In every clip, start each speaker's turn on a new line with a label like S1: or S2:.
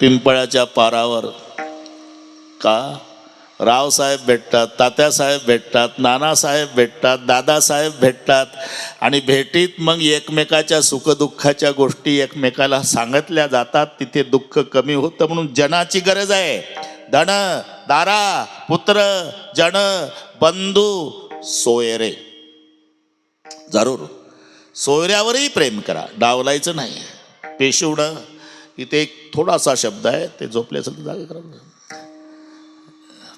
S1: पिंपळाच्या पारावर. का? रावसाहेब भेटतात तात्यासाहेब भेटतात नानासाहेब भेटतात दादासाहेब भेटतात आणि भेटीत मग एकमेकाच्या सुखदुःखाच्या गोष्टी एकमेकाला सांगितल्या जातात. तिथे दुःख कमी होतं म्हणून जनाची गरज आहे. धन दारा पुत्र जन बंधू सोयरे. जरूर. सोयऱ्यावरही प्रेम करा. डावलायचं नाही पेशवणं इथे एक थोडासा शब्द आहे ते झोपले असेल तर जागा करा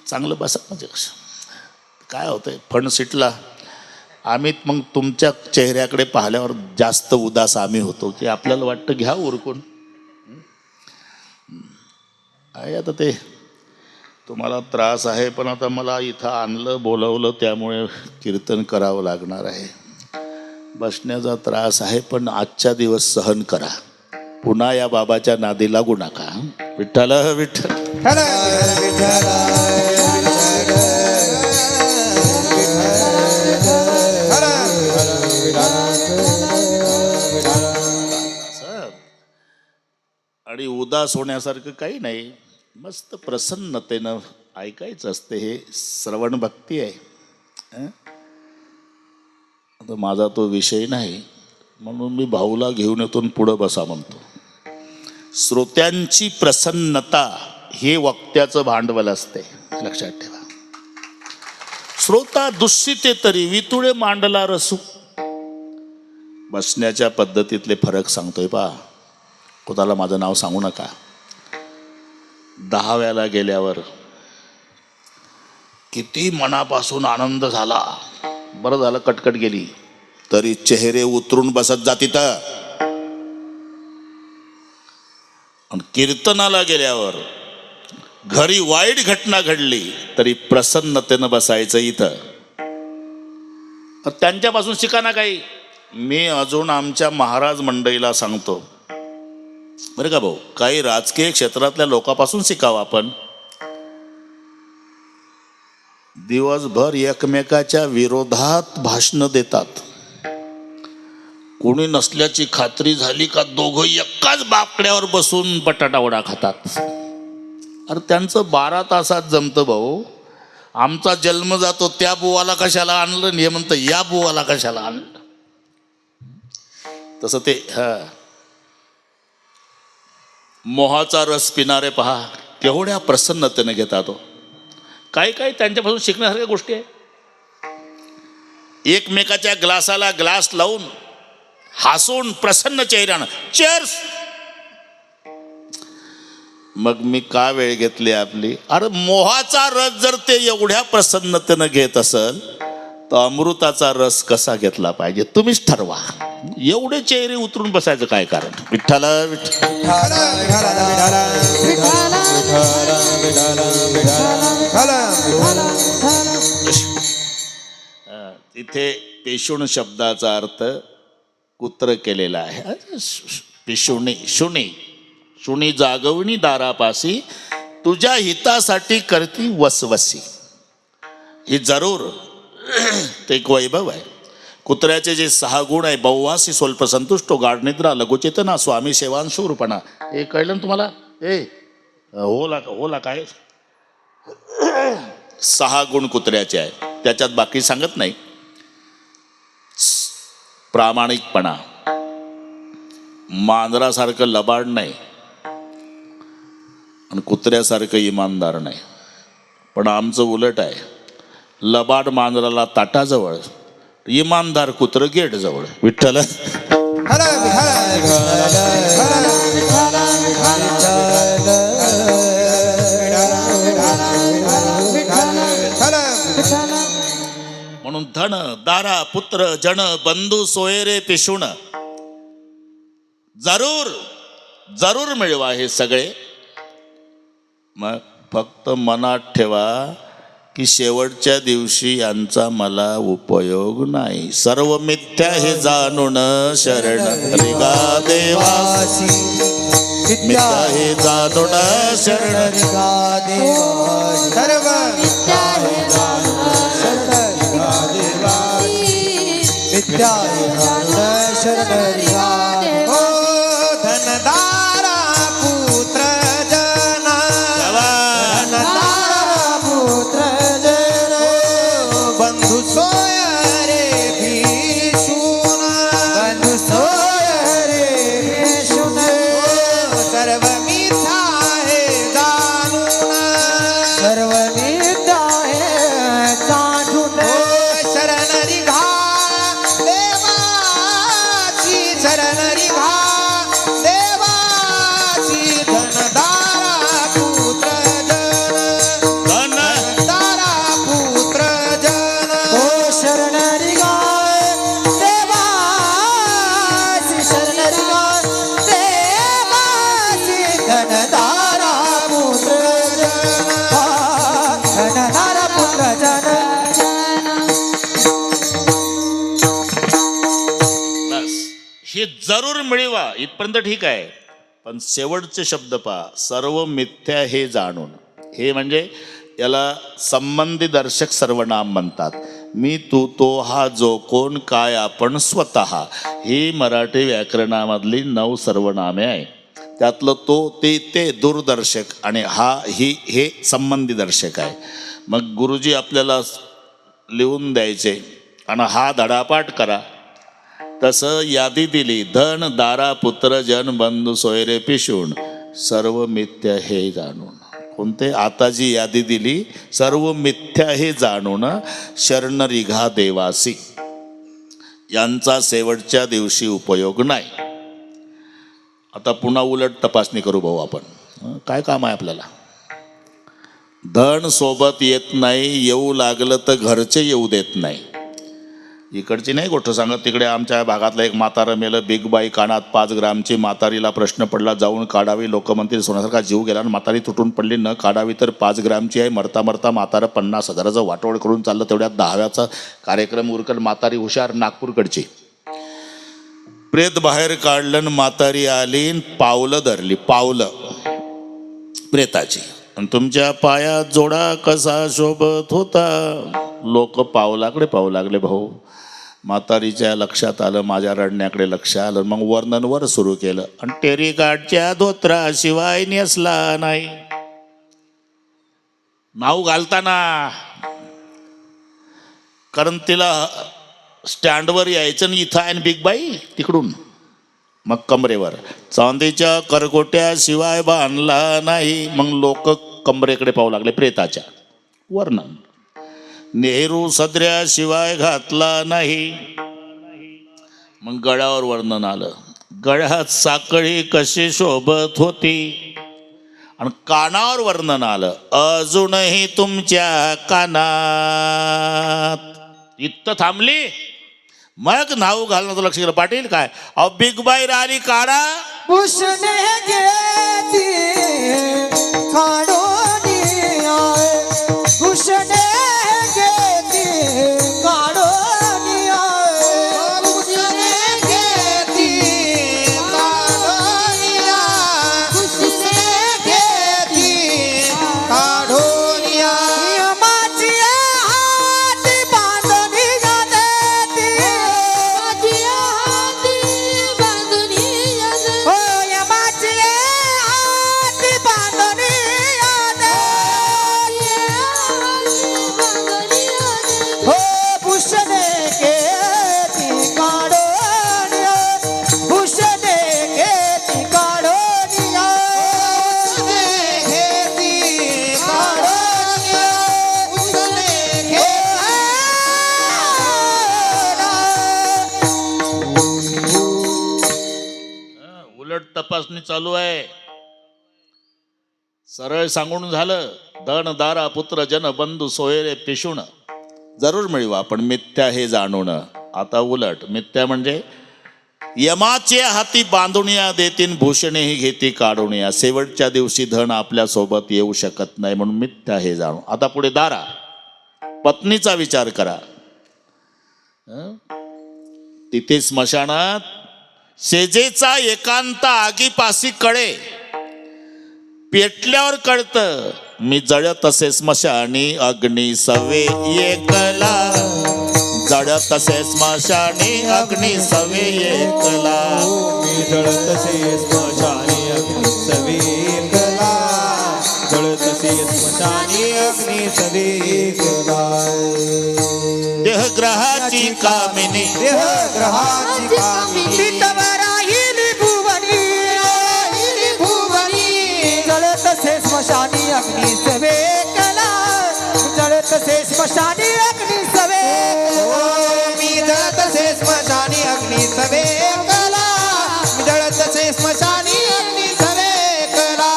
S1: चांगलं बसा म्हणजे कसं काय होतंय? फंड सिटला. आम्ही मग तुमच्या चेहऱ्याकडे पाहिल्यावर जास्त उदास आम्ही होतो. की आपल्याला वाटतं घ्या उरकून. आहे आता ते. तुम्हाला त्रास आहे पण आता मला इथं आणलं बोलवलं त्यामुळे कीर्तन करावं लागणार आहे. बसण्याचा त्रास आहे पण आजच्या दिवस सहन करा. पुन्हा या बाबाच्या नादी लागू नका विठ्ठल विठ्ठल. आणि उदास होण्यासारखं काही नाही. मस्त प्रसन्नतेनं ऐकायचं असते हे श्रवण भक्ती आहे. आता माझा तो विषय नाही. म्हणून मी भाऊला घेऊन येतो पुढं बसा म्हणतो. श्रोत्यांची प्रसन्नता हे वक्त्याचं भांडवल असते. लक्षात ठेवा. श्रोता दुःसिते तरी वितुळे मांडला रसू. बसण्याच्या पद्धतीतले फरक सांगतोय पा. कोणाला माझं नाव सांगू नका. दहाव्याला गेल्यावर किती मनापासून आनंद झाला. बरं झालं कटकट गेली. तरी चेहरे उतरून बसत जातीत. आणि कीर्तनाला गेल्यावर घरी वाईट घटना घडली तरी प्रसन्नतेनं बसायचं इथं. त्यांच्यापासून शिका ना काही. मी अजून आमच्या महाराज मंडळीला सांगतो. बरं का भाऊ काही राजकीय क्षेत्रातल्या लोकांपासून शिकावं आपण. दिवसभर एकमेकाच्या विरोधात भाषणं देतात. कोणी नसल्याची खात्री झाली का दोघं एकाच बाकड्यावर बसून बटाटावडा खातात? अरे त्यांचं बारा तासात जमतं भाऊ. आमचा जन्म जातो त्या बुवाला कशाला आणलं? हे म्हणतं या बुवाला कशाला आणलं? तसं ते हा. मोहाचा रस पिणारे पहा. केवढ्या प्रसन्नतेने घेतात तो. काही काही त्यांच्यापासून शिकण्यासारख्या गोष्टी आहे एकमेकाच्या ग्लासाला ग्लास लावून हसून प्रसन्न चेहऱ्यानं. चेअर्स मग मी का वेळ घेतली आपली? अरे मोहाचा रस जर ते एवढ्या प्रसन्नतेनं घेत असल तर अमृताचा रस कसा घेतला पाहिजे? तुम्हीच ठरवा. एवढे चेहरे उतरून बसायचं काय कारण? विठ्ठल विठ्ठल. तिथे पेशुण शब्दाचा अर्थ कुत्र केलेलं आहे. पिशुणी शुणी शुणी जागवणी दारापासी तुझ्या हितासाठी करती वसवसी. ही जरूर ते एक वैभव आहे. कुत्र्याचे जे सहा गुण आहे बहुवासी स्वल्प संतुष्ट गाढनिद्रा लघुचेतना स्वामी सेवांशूरपणा. हे कळलं ना तुम्हाला? ए होला होला काय सहा गुण कुत्र्याचे आहे. त्याच्यात बाकी सांगत नाही. प्रामाणिकपणा. मांजरासारखं लबाड नाही. आणि कुत्र्यासारखं इमानदार नाही. पण आमचं उलट आहे. लबाड मांजराला ताटाजवळ इमानदार कुत्र गेट जवळ विठ्ठल म्हणून धन दारा पुत्र जन बंधू सोयरे पिशुण. जरूर जरूर मिळवा हे सगळे. मग फक्त मनात ठेवा की शेवटच्या दिवशी यांचा मला उपयोग नाही. सर्व मिथ्या हे जाणून शरण. रिगा देवा. मिथ्या हे जाणून शरण.
S2: सर्व शरण ओ धनदारा पुत्र हे
S1: जरूर मिळवा इथपर्यंत ठीक आहे. पण शेवटचे शब्द पहा सर्व मिथ्या हे जाणून. हे म्हणजे याला संबंधी दर्शक सर्वनाम म्हणतात. मी तू तो हा जो कोण काय आपण स्वतः. ही मराठी व्याकरणामधली नऊ सर्वनामे आहे. त्यातलं तो ते ते दूरदर्शक आणि हा ही हे संबंधी दर्शक आहे. मग गुरुजी आपल्याला लिहून द्यायचे. आणि हा धडापाठ करा. तसं यादी दिली धन दारा पुत्र जन बंधू सोयरे पिशून. सर्व मिथ्या हे जाणून. कोणते? आता जी यादी दिली सर्व मिथ्या हे जाणून शरण रिघा देवासी. यांचा शेवटच्या दिवशी उपयोग नाही. आता पुन्हा उलट तपासणी करू भाऊ आपण. काय काम आहे आपल्याला? धन सोबत येत नाही येऊ लागलं तर घरचे येऊ देत नाही. इकडची नाही गोष्ट सांगत तिकडे आमच्या भागातला एक म्हातारं मेलं बिग बाई कानात पाच ग्रामची म्हातारीला प्रश्न पडला जाऊन काढावी लोकमंत्री सोन्यासारखा जीव गेला आणि म्हातारी तुटून पडली न काढावी तर पाच ग्रामची आहे मरता मरता म्हातारं पन्नास हजाराचं वाटोळ करून चाललं तेवढ्यात दहाव्याचा कार्यक्रम उरकल म्हातारी हुशार नागपूरकडची. प्रेत बाहेर काढलं आणि म्हातारी आली पावलं धरली पावलं. प्रेताची. आणि तुमच्या पायात जोडा कसा शोभत होता? लोक पावलाकडे पाहू लागले भाऊ. म्हातारीच्या लक्षात आलं माझ्या रडण्याकडे लक्ष आलं. मग वर्णन वर सुरू केलं. आणि टेरी धोत्रा धोत्राशिवाय नेसला नाही. नाव घालताना. कारण तिला स्टँडवर यायचं आणि इथं आहे ना बिग बाई? तिकडून. मग कमरेवर. चांदीच्या करकोट्याशिवाय बांधला नाही. मग लोक कमरेकडे पाहू लागले प्रेताच्या. वर्णन. नेहरू सदऱ्याशिवाय घातला नाही. मग गळ्यावर वर्णन आलं. गळ्यात साखळी कशी शोभत होती? आणि कानावर वर्णन आलं. अजूनही तुमच्या कानात. इतकं थांबली. मग नाव घालण्याचं लक्ष केलं पाटील काय? अहो बिग बाई राणी काढा उलट तपासणी चालू आहे. सरळ सांगून झालं धन दारा पुत्र जन बंधू सोयरे पिशुण. जरूर मिळवा आपण मिथ्या हे जाणून. आता उलट मिथ्या म्हणजे यमाचे हाती बांधुनिया देतीन भूषणे ही घेती काढून या शेवटच्या दिवशी धन आपल्यासोबत येऊ शकत नाही म्हणून मिथ्या हे जाणू आता पुढे दारा. पत्नीचा विचार करा. तिथे स्मशानात शेजेचा एकांत आगीपासी कळे. पेटल्यावर कळतं मी जळत असे स्मशानी अग्नी सवे एकला. जळत असे स्मशानी अग्नी सवे एकला.
S3: मी जळतसे स्मशानी अग्नी सवेकला जळतसे स्मशानी अग्नी सवेकला
S1: देहग्रहाची कामिनी.
S3: देह ग्रहाची कामिनी.
S2: स्मशानी अग्नी सवे कला। जळत से स्मशानी अग्नी सवे
S3: ओ मी जळतसे स्मशानी अग्नी सवेकला मी जळतसे स्मशानी अग्नी सवेकला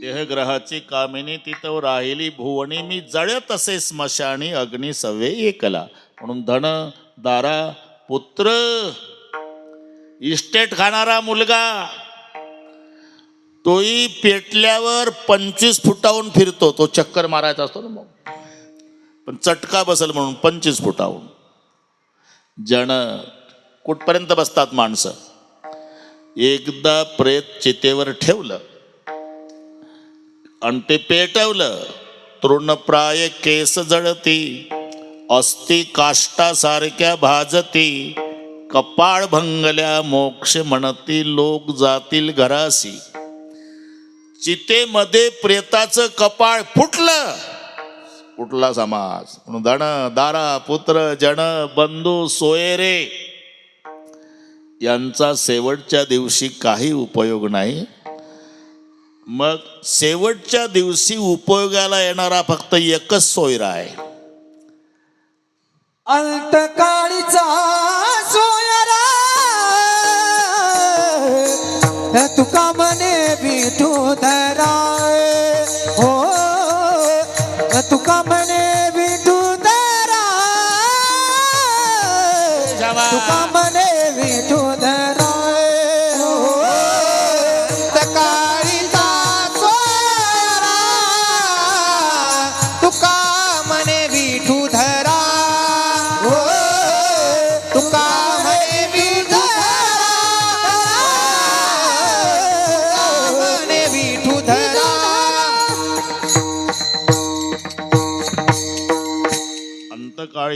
S1: देहग्रहाची कामिनी तिथं राहिली भुवनी. मी जळत असे स्मशानी अग्नी सवे एकला म्हणून धन दारा पुत्र इस्टेट खाणारा मुलगा. तोही पेटल्यावर पंचवीस फुटाहून फिरतो तो चक्कर मारायचा असतो ना मग. पण चटका बसल म्हणून पंचवीस फुटाहून. जण कुठपर्यंत बसतात माणसं? एकदा प्रेत चितेवर ठेवलं आणि ते पेटवलं तृणप्राय केस जळती अस्थि काष्टासारख्या भाजती कपाळ भंगल्या मोक्ष म्हणती लोक जातील घरासी. चितेमध्ये प्रेताचं कपाळ फुटलं कुठला समाज. म्हणून धन दारा पुत्र जन बंधू सोयरे यांचा शेवटच्या दिवशी काही उपयोग नाही. मग शेवटच्या दिवशी उपयोगाला येणारा फक्त एकच सोयरा आहे.
S2: अंतकाळीचा सोयरा. तुका म्हणे विठू धरा हो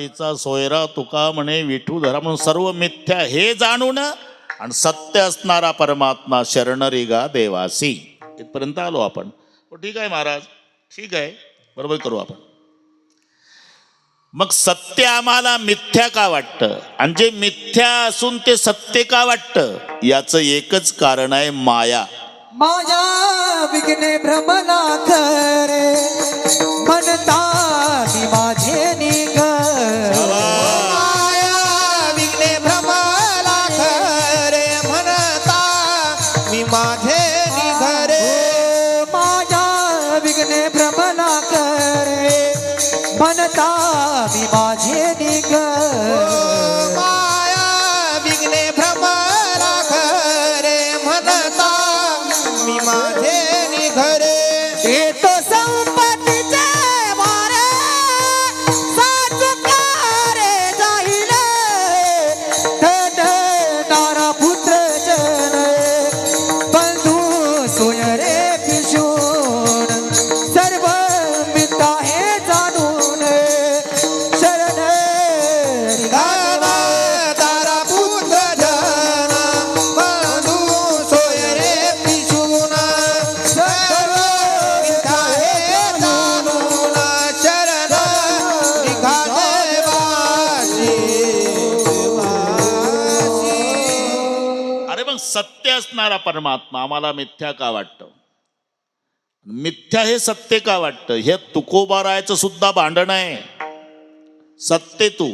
S1: अंतकाळीचा सोयरा तुका म्हणे विठू धरा म्हणून सर्व मिथ्या हे जाणून आणि सत्य असणारा परमात्मा शरणरी गा देवासी. इथपर्यंत आलो आपण. हो, ठीक आहे महाराज. ठीक आहे. बरोबर करू आपण. मग सत्य आम्हाला मिथ्या का वाटतं? आणि जे मिथ्या असून ते सत्य का वाटतं? याचं एकच कारण आहे माया.
S2: माया विघ्ने भ्रमला करे म्हणता मी माझे निघ.
S3: माया विघ्ने भ्रमला खरे म्हणता मी माझे निघरे
S2: माया विघ्ने भ्रमला करे म्हणता मी माझे निघ.
S1: सत्य असणारा परमात्मा आम्हाला मिथ्या का वाटतं? मिथ्या हे सत्य का वाटतं? हे तुकोबारायचं सुद्धा भांडण आहे. सत्य तू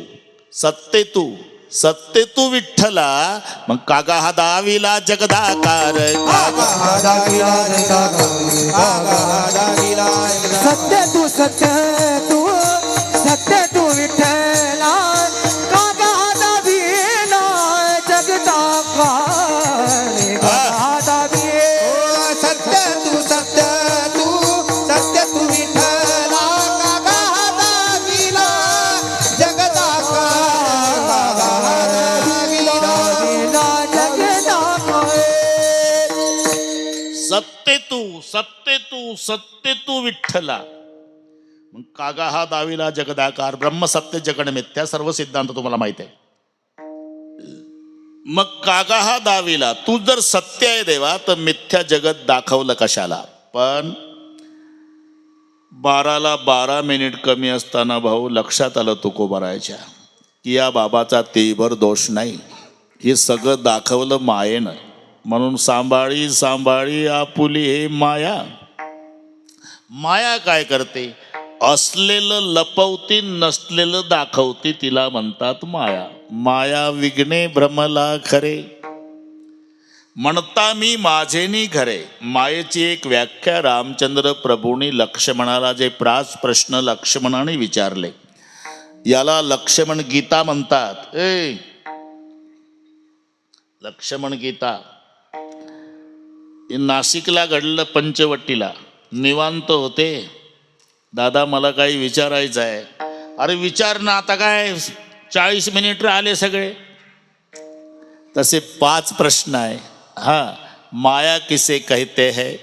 S1: सत्य तू सत्य तू विठ्ठला. मग कागा हा दाविला जगदाकार
S2: सत्य तू सत्य तू सत्य तू विठ्ठल.
S3: तू सत्य तू विठ्ठला.
S1: मग कागा हा दाविला जगदाकार ब्रह्मसत्य जगण मिथ्या सर्व सिद्धांत तुम्हाला माहीत आहे. मग कागा हा दाविला तू जर सत्य आहे देवा तर मिथ्या जगत दाखवलं कशाला? पण बाराला बारा मिनिट कमी असताना भाऊ लक्षात आलं तुकोबारायच्या की या बाबाचा तेभर दोष नाही. हे सगळं दाखवलं मायेनं. म्हणून सांभाळी सांभाळी आपुली हे माया. माया काय करते? असलेलं लपवती नसलेलं दाखवते तिला म्हणतात माया. माया विघ्ने भ्रमला खरे म्हणता मी माझेनी घरे. मायेची एक व्याख्या रामचंद्र प्रभूंनी लक्ष्मणाला जे प्रास प्रश्न लक्ष्मणाने विचारले. याला लक्ष्मण गीता म्हणतात. ए! लक्ष्मण गीता. नाशिकला घडलं पंचवटीला. निवांत होते. दादा, मला काही विचारायचं आहे. अरे, विचार ना, आता काय चाळीस मिनिट आले सगळे. तसे पाच प्रश्न आहे. हा, माया किसे कहते हैं?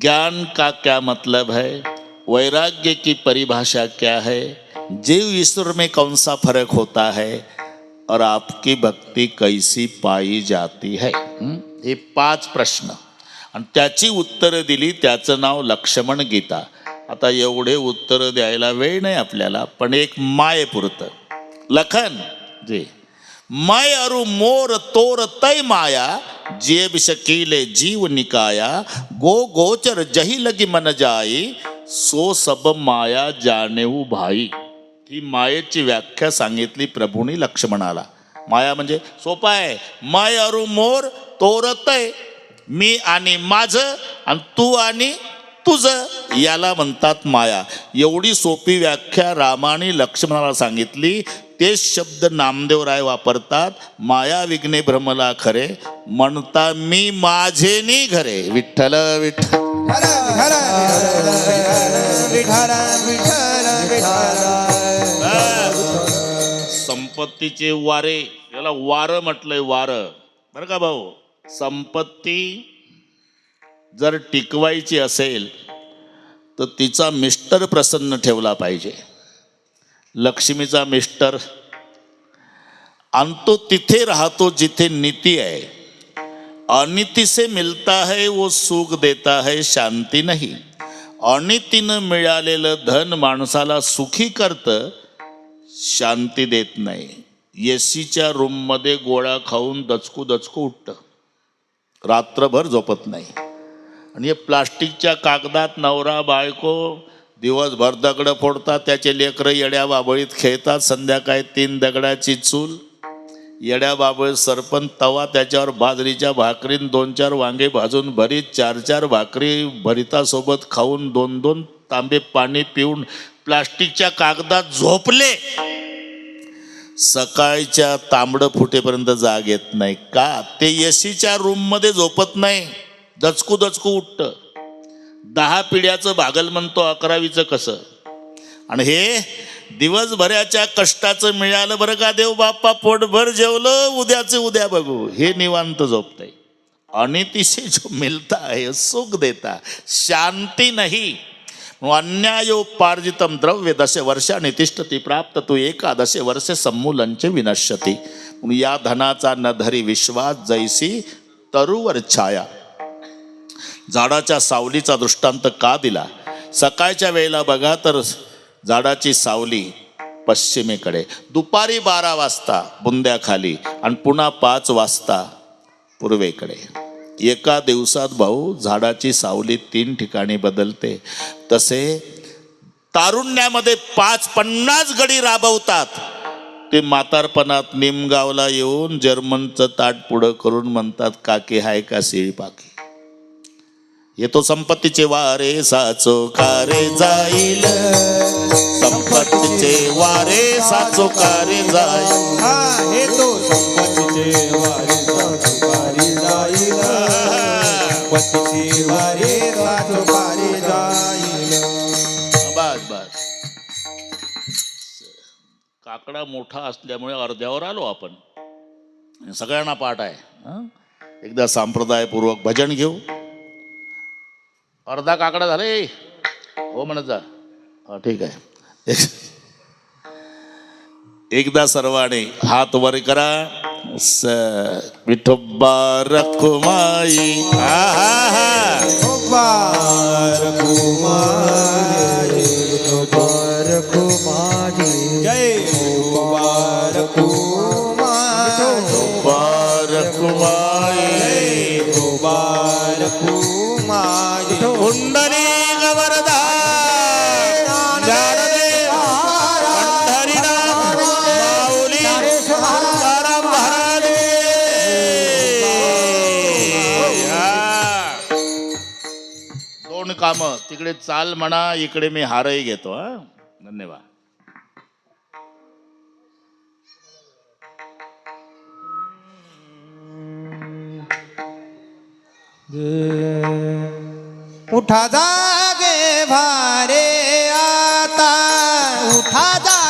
S1: ज्ञान का क्या मतलब है? वैराग्य की परिभाषा क्या है? जीव ईश्वर में कौन सा फ़र्क होता है? और आपकी भक्ति कैसी पाई जाती है? ये पाँच प्रश्न। आणि त्याची उत्तरं दिली त्याचं नाव लक्ष्मण गीता. आता एवढे उत्तरं द्यायला वेळ नाही आपल्याला पण एक माय पुरतं. लखन जे. माय अरु मोर तोर तय माया जेब शकीले जीव निकाया गो गोचर जही लगी मन जाई सो सब माया जाणेऊ भाई. ही मायेची व्याख्या सांगितली प्रभूंनी लक्ष्मणाला. माया म्हणजे सोपा आहे. माय अरु मोर तोर तय. मी आणि माझं आणि तू आणि तुझं याला म्हणतात माया. एवढी सोपी व्याख्या रामाने लक्ष्मणाला सांगितली. तेच शब्द नामदेवराय वापरतात. माया विघ्ने भ्रमला खरे म्हणता मी माझे नी घरे. विठ्ठल विठ्ठल.
S3: विठ्ठल विठ्ठल
S1: संपत्तीचे वारे याला वारं म्हटलंय वारं. बरं का भाऊ? संपत्ती जर टिकवायची असेल तर तिचा मिस्टर प्रसन्न ठेवला पाहिजे. लक्ष्मीचा मिस्टर आणि तो तिथे राहतो जिथे नीती आहे. अनिती से मिलता है वो सुख देता है शांती नाही. अनितीनं मिळालेलं धन माणसाला सुखी करतं शांती देत नाही. एसीच्या रूममध्ये गोळा खाऊन दचकू दचकू उठतं. रात्रभर झोपत नाही. आणि हे प्लास्टिकच्या कागदात नवरा बायको दिवसभर दगडं फोडतात त्याचे लेकरं येड्या बाबळीत खेळतात संध्याकाळी तीन दगडाची चूल येड्या बाबळ सरपण तवा त्याच्यावर बाजरीच्या भाकरीन दोन चार वांगे भाजून भरीत चार चार भाकरी भरितासोबत खाऊन दोन दोन तांबे पाणी पिऊन प्लास्टिकच्या कागदात झोपले. सकाळच्या तांबडं फुटेपर्यंत जाग येत नाही. का? ते एसीच्या रूममध्ये झोपत नाही. दचकू दचकू उठतं. दहा पिढ्याचं भागल म्हणतो अकरावीचं कसं? आणि हे दिवसभराच्या कष्टाचं मिळालं बरं का देव बाप्पा? पोटभर जेवलं उद्याचं उद्या बघू. हे निवांत झोपतंय. अनितिसे जो मिलता है सुख देता. शांती नाही. अन्यायोपार्जितम द्रव्य दश वर्षाने तिष्ठती प्राप्त तू एकादशे वर्षे सम्मूलंचे विनश्यती या धनाचा न धरी विश्वास जैसी तरुवर छाया झाडाच्या सावलीचा दृष्टांत का दिला सकाळच्या वेळेला बघा तर झाडाची सावली पश्चिमेकडे दुपारी बारा वाजता बुंद्याखाली आणि पुन्हा पाच वाजता पूर्वेकडे एका दिवसात भाऊ झाडाची सावली तीन ठिकाणी बदलते. तसे तारुण्यामध्ये पाच पन्नास गडी राबवतात. ते म्हातारपणात निमगावला येऊन जर्मनचं ताट पुढं करून म्हणतात काकी हाय का सिळी पाकी? येतो संपत्तीचे वारे साचो कारे जाईल. संपत्तीचे वारे साचो कारे जाईल.
S3: हा संपत्तीचे वारे जाईल संपत्तीचे वारे जाईल
S1: बस बस. काकडा मोठा असल्यामुळे अर्ध्यावर आलो आपण. सगळ्यांना पाठ आहे एकदा संप्रदायपूर्वक भजन घेऊ. अर्धा काकडा झाले हो म्हणत जा. हा ठीक आहे. एकदा सर्वांनी हात वर करा. বিটব্বারকুমাই আহা বিটব্বারকুমাই तिकडे चाल म्हणा इकडे मी हारही घेतो हा. धन्यवाद.
S3: उठा जागे भारे आता
S2: उठा जा